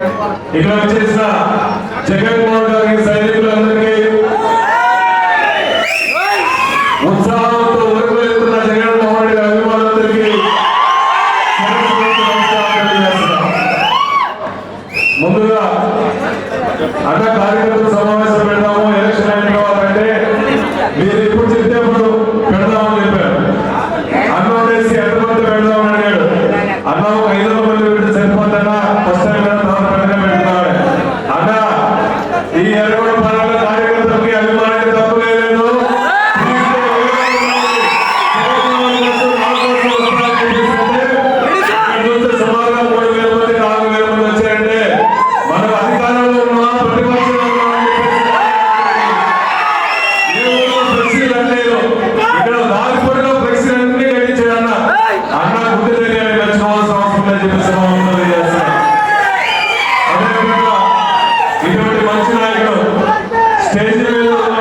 ఇక్కడ వచ్చేసిన జగన్మోహన్ గారి సైనికులందరికీ ఉత్సాహంతో ఊరుకువెళ్తున్న జగన్మోహన్ రెడ్డి అభిమానులందరికీ ముందుగా అన్న కార్యకర్త సమావేశం Pedro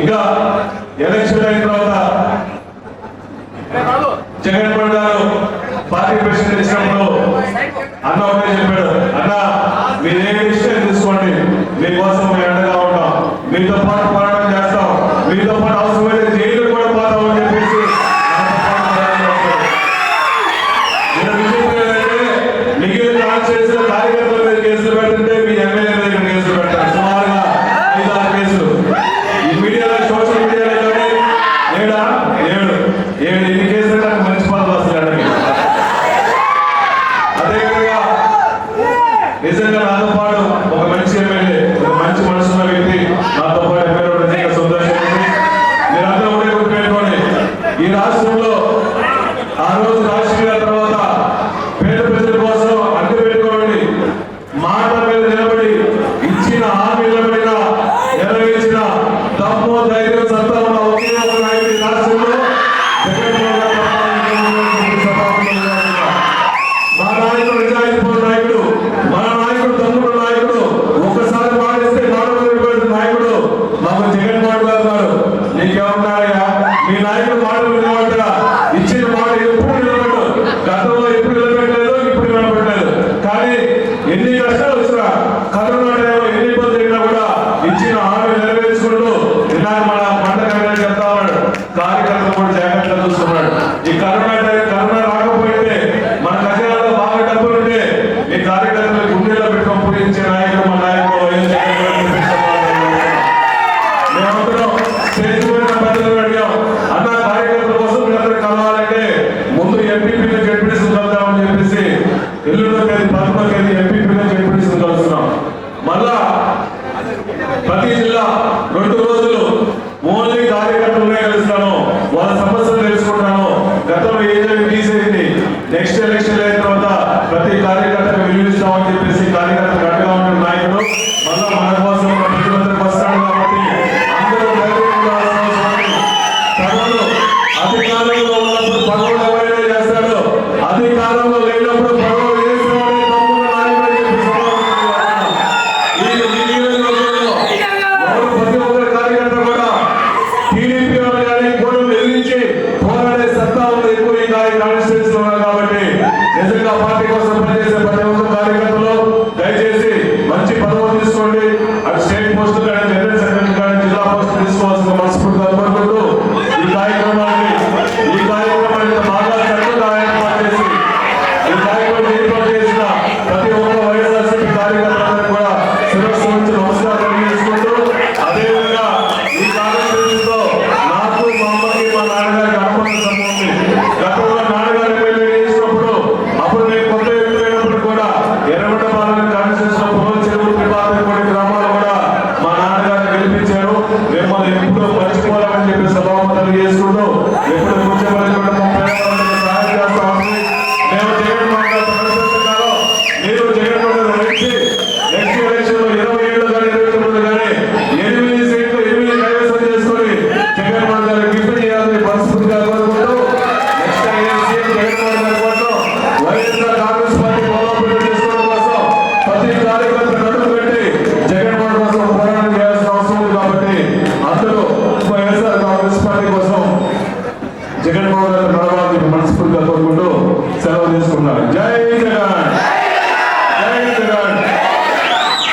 ఇంకా ఎలక్షన్ అయిన తర్వాత జగన్మోహన్ గారు పార్టీ ప్రెసిడెంట్ ఇచ్చినప్పుడు అన్న ఒకటే చెప్పాడు. అన్న మీరు ఏ ఇష్టం తీసుకోండి? మీకోసం হলো